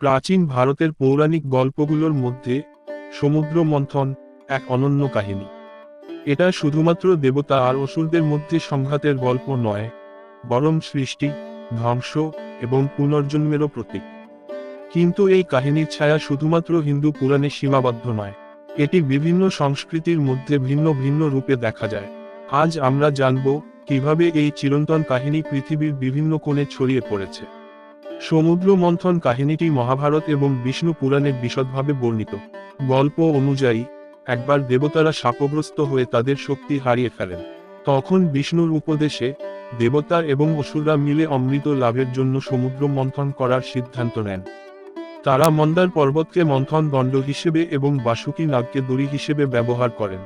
প্রাচীন ভারতের পৌরাণিক গল্পগুলোর মধ্যে সমুদ্র মন্থন এক অনন্য কাহিনী। এটা শুধুমাত্র দেবতা আর অসুরদের মধ্যে সংঘাতের গল্প নয়, বরং সৃষ্টি, ধ্বংস এবং পুনর্জন্মেরও প্রতীক। কিন্তু এই কাহিনীর ছায়া শুধুমাত্র হিন্দু পুরাণে সীমাবদ্ধ নয়, এটি বিভিন্ন সংস্কৃতির মধ্যে ভিন্ন ভিন্ন রূপে দেখা যায়। আজ আমরা জানব কীভাবে এই চিরন্তন কাহিনী পৃথিবীর বিভিন্ন কোণে ছড়িয়ে পড়েছে। সমুদ্র মন্থন কাহিনীটি মহাভারত এবং বিষ্ণু পুরাণে বিশদভাবে বর্ণিত। গল্প অনুযায়ী, একবার দেবতারা শাপগ্রস্ত হয়ে তাদের শক্তি হারিয়ে ফেলেন। তখন বিষ্ণুর উপদেশে, দেবতা এবং অসুররা মিলে অমৃত লাভের জন্য সমুদ্র মন্থন করার সিদ্ধান্ত নেন। তারা মন্দার পর্বতকে মন্থন দণ্ড হিসেবে এবং বাসুকি নাগকে দড়ি হিসেবে ব্যবহার করেন।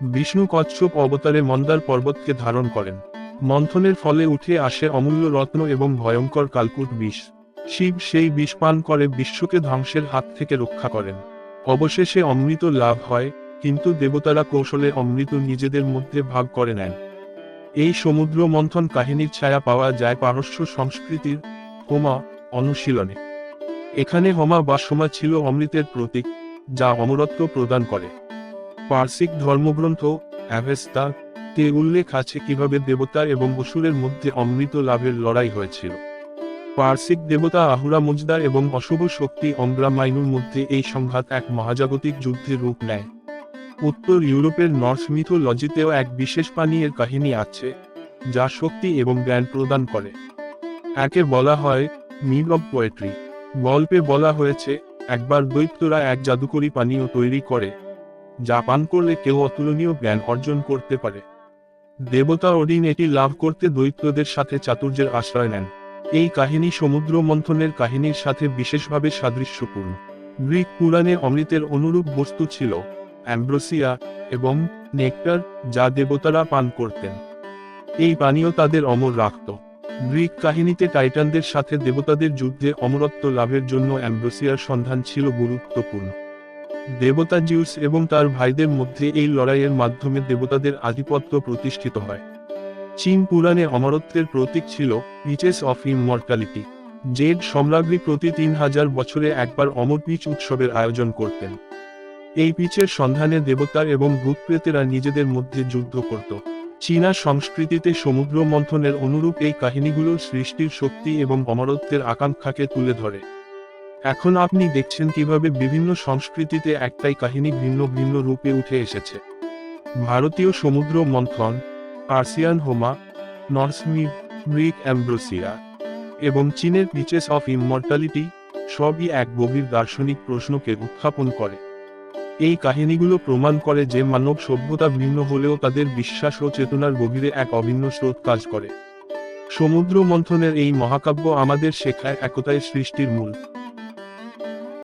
বিষ্ণু কচ্ছপ অবতারে মন্দার পর্বতকে ধারণ করেন। মন্থনের ফলে উঠে আসে অমূল্য রত্ন এবং ভয়ঙ্কর কালকুট বিষ। শিব সেই বিষ পান করে বিশ্বকে ধ্বংসের হাত থেকে রক্ষা করেন। অবশেষে অমৃত লাভ হয়, কিন্তু দেবতারা কৌশলে অমৃত নিজেদের মধ্যে ভাগ করে নেন। এই সমুদ্র মন্থন কাহিনীর ছায়া পাওয়া যায় পারস্য সংস্কৃতির হোমা অনুশীলনে। এখানে হোমা বা সোমা ছিল অমৃতের প্রতীক, যা অমরত্ব প্রদান করে। পার্সিক ধর্মগ্রন্থ অ্যাভেস্তা তে উল্লেখ আছে কীভাবে দেবতা এবং অসুরের মধ্যে অমৃত লাভের লড়াই হয়েছিল। পার্সিক দেবতা আহুরা মুজদা এবং অশুভ শক্তি অংগ্রা মাইনুর মধ্যে এই সংঘাত এক মহাজাগতিক যুদ্ধের রূপ নেয়। উত্তর ইউরোপের নর্স মিথোলজিতেও এক বিশেষ পানীয়ের কাহিনী আছে, যা শক্তি এবং জ্ঞান প্রদান করে। একে বলা হয় মিড অব পোয়েট্রি। গল্পে বলা হয়েছে, একবার দৈত্যরা এক জাদুকরী পানীয় তৈরি করে, যা পান করলে কেউ অতুলনীয় জ্ঞান অর্জন করতে পারে। দেবতা ওডিন এটি লাভ করতে দৈত্যদের সাথে চাতুর্যের আশ্রয় নেন। এই কাহিনী সমুদ্র মন্থনের কাহিনীর সাথে বিশেষভাবে সাদৃশ্যপূর্ণ। গ্রিক পুরাণে অমৃতের অনুরূপ বস্তু ছিল, অ্যাম্ব্রোসিয়া এবং নেকটার, যা দেবতারা পান করতেন। এই পানীয় তাদের অমর রাখত। গ্রিক কাহিনীতে টাইটানদের সাথে দেবতাদের যুদ্ধে অমরত্ব লাভের জন্য অ্যাম্ব্রোসিয়ার সন্ধান ছিল গুরুত্বপূর্ণ। দেবতা জিউস এবং তার ভাইদের মধ্যে এই লড়াইয়ের মাধ্যমে দেবতাদের আধিপত্য প্রতিষ্ঠিত হয়। চীন পুরাণে অমরত্বের প্রতীক ছিল পিচেস অফ ইমমর্টালিটি জেড সম্রাজ্ঞী প্রতি তিন হাজার বছরে একবার অমর পিচ উৎসবের আয়োজন করতেন। এই পিচের সন্ধানে দেবতা এবং ভূতপ্রেতেরা নিজেদের মধ্যে যুদ্ধ করত। চীনা সংস্কৃতিতে সমুদ্র মন্থনের অনুরূপ এই কাহিনীগুলো সৃষ্টির শক্তি এবং অমরত্বের আকাঙ্ক্ষাকে তুলে ধরে। এখন আপনি দেখছেন কীভাবে বিভিন্ন সংস্কৃতিতে একটাই কাহিনী ভিন্ন ভিন্ন রূপে উঠে এসেছে। ভারতীয় সমুদ্র মন্থন, পার্সিয়ান হোমা, নর্সমি, গ্রিক অ্যাম্ব্রোসিয়া এবং চীনের পিচেস অফ ইমমর্টালিটি সবই এক গভীর দার্শনিক প্রশ্নকে উত্থাপন করে। এই কাহিনীগুলো প্রমাণ করে যে মানব সভ্যতা ভিন্ন হলেও তাদের বিশ্বাস ও চেতনার গভীরে এক অভিন্ন স্রোত কাজ করে। সমুদ্র মন্থনের এই মহাকাব্য আমাদের শেখায় একতায় সৃষ্টির মূল।